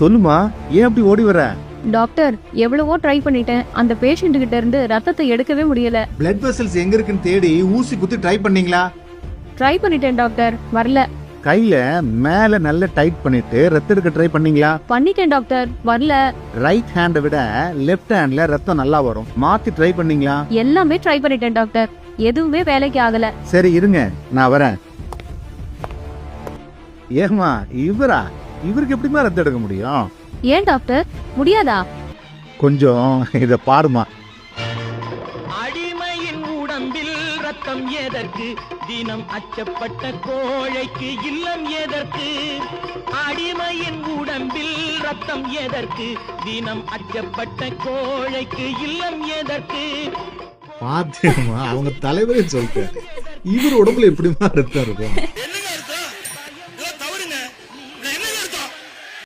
சொல்லுமா ஏன் அப்படி ஓடி வர டாக்டர் எவ்வளவோ ட்ரை பண்ணிட்டேன். அந்த பேஷண்ட் கிட்ட இருந்து ரத்தத்தை எடுக்கவே முடியல. பிளட் வெசல்ஸ் எங்க இருக்குன்னு தேடி ஊசி குத்தி ட்ரை பண்ணீங்களா? ட்ரை பண்ணிட்டேன் டாக்டர். வரல. கையில மேல நல்ல டைட் பண்ணிட்டு ரத்தம் எடுக்க ட்ரை பண்ணீங்களா? பண்ணிட்டேன் டாக்டர். வரல. ரைட் ஹேண்டை விட லெஃப்ட் ஹேண்ட்ல ரத்தம் நல்லா வரும். மாத்தி ட்ரை பண்ணீங்களா? எல்லாமே ட்ரை பண்ணிட்டேன் டாக்டர். எதுவுமே வேலைக்கு ஆகல. சரி இருங்க. நான் வரேன். ஏமா இவரா? இவருக்கு எப்படிமா ரத்தம் எடுக்க முடியும்? ஏன் டாக்டர்? முடியாதா? கொஞ்சம் இத பாருமா அடிமையின் உடம்பில் ரத்தம் எதற்கு? தினம் அச்சப்பட்ட கோழைக்கு இல்லம் எதற்கு? அடிமையின் உடம்பில் ரத்தம் எதற்கு? தினம் அச்சப்பட்ட கோழைக்கு இல்லம் எதற்கு? பாத்தியம்மா அவங்க தலைவரே சொல்லிட்டாரு. இவர் உடம்புல எப்படிமா ரத்தம் இருக்கும்?